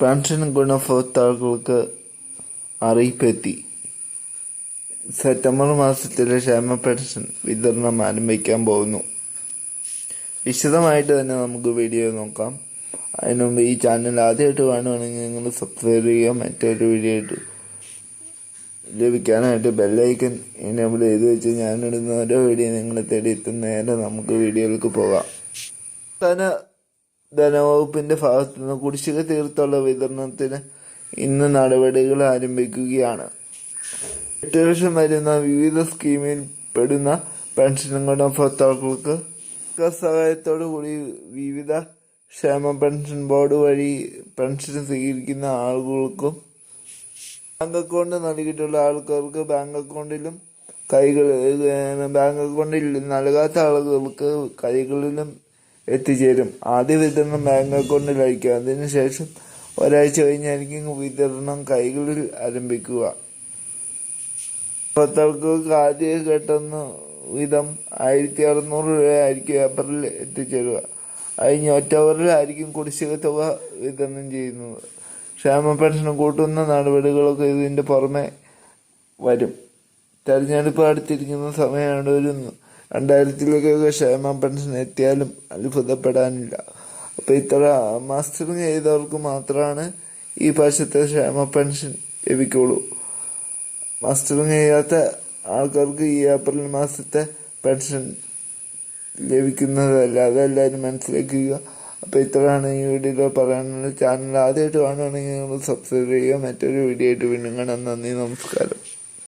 Pension ഗുണഭോക്താക്കൾക്ക് അറിയിപ്പെത്തി. September മാസത്തിലെ ക്ഷേമ പെൻഷൻ വിതരണം ആരംഭിക്കാൻ പോകുന്നു. വിശദമായിട്ട് തന്നെ നമുക്ക് വീഡിയോ നോക്കാം. അതിനു മുമ്പ് ഈ ചാനൽ ആദ്യമായിട്ട് കാണുകയാണെങ്കിൽ നിങ്ങൾ സബ്സ്ക്രൈബ് ചെയ്യുക മറ്റൊരു വീഡിയോ ആയിട്ട് ലഭിക്കാനായിട്ട് ബെല്ലൈക്കൻ എനേബിൾ ചെയ്ത് വെച്ച് ഞാനിടുന്ന ഓരോ വീഡിയോ നിങ്ങളെ തേടി എത്തുന്നേരം നമുക്ക് വീഡിയോയിലേക്ക് പോകാം. ധന ധനവകുപ്പിന്റെ ഭാഗത്തു നിന്ന് കുടിശ്ശിക തീർത്തുള്ള വിതരണത്തിന് ഇന്ന് നടപടികൾ ആരംഭിക്കുകയാണ്. എട്ട് ലക്ഷം വരുന്ന വിവിധ സ്കീമിൽ പെടുന്ന പെൻഷനുകളുടെ ഗുണഭോക്താക്കൾക്ക് സഹായത്തോടുകൂടി സഹായത്തോടു കൂടി വിവിധ ക്ഷേമ പെൻഷൻ ബോർഡ് വഴി പെൻഷൻ സ്വീകരിക്കുന്ന ആളുകൾക്കും ബാങ്ക് അക്കൗണ്ട് നൽകിയിട്ടുള്ള ആൾക്കാർക്ക് ബാങ്ക് അക്കൗണ്ടിലും കൈകൾ ബാങ്ക് അക്കൗണ്ടിൽ നൽകാത്ത ആളുകൾക്ക് കൈകളിലും എത്തിച്ചേരും. ആദ്യ വിതരണം ബാങ്ക് അക്കൗണ്ടിൽ അയക്കുക അതിനുശേഷം ഒരാഴ്ച കഴിഞ്ഞായിരിക്കും വിതരണം കൈകളിൽ ആരംഭിക്കുക. ഭർത്താക്കൾക്ക് ആദ്യ ഘട്ടം വിധം ആയിരത്തി അറുന്നൂറ് രൂപയായിരിക്കും ഏപ്രിലിൽ എത്തിച്ചേരുക. കഴിഞ്ഞ ഒറ്റവറിലായിരിക്കും കുടിശ്ശിക തുക വിതരണം ചെയ്യുന്നത്. ക്ഷേമ പെൻഷൻ കൂട്ടുന്ന നടപടികളൊക്കെ ഇതിന്റെ പുറമെ വരും. തെരഞ്ഞെടുപ്പ് അടുത്തിരിക്കുന്ന സമയമാണ് ഒരു രണ്ടായിരത്തിലേക്കൊക്കെ ക്ഷേമ പെൻഷൻ എത്തിയാലും അത്ഭുതപ്പെടാനില്ല. അപ്പൊ ഇത്ര മാസ്റ്ററിങ് ചെയ്തവർക്ക് മാത്രമാണ് ഈ പക്ഷത്തെ ക്ഷേമ പെൻഷൻ ലഭിക്കുള്ളൂ. മാസ്റ്ററിങ് ചെയ്യാത്ത ആൾക്കാർക്ക് ഈ ഏപ്രിൽ മാസത്തെ പെൻഷൻ ലഭിക്കുന്നതല്ല. അതെല്ലാവരും മനസ്സിലാക്കുക. അപ്പോൾ ഇത്രയാണ് ഈ വീഡിയോ പറയാനുള്ള ചാനൽ ആദ്യമായിട്ട് കാണുകയാണെങ്കിൽ നിങ്ങൾ സബ്സ്ക്രൈബ് ചെയ്യുക. മറ്റൊരു വീഡിയോ ആയിട്ട് വീണ്ടും കാണാം. നന്ദി നമസ്കാരം.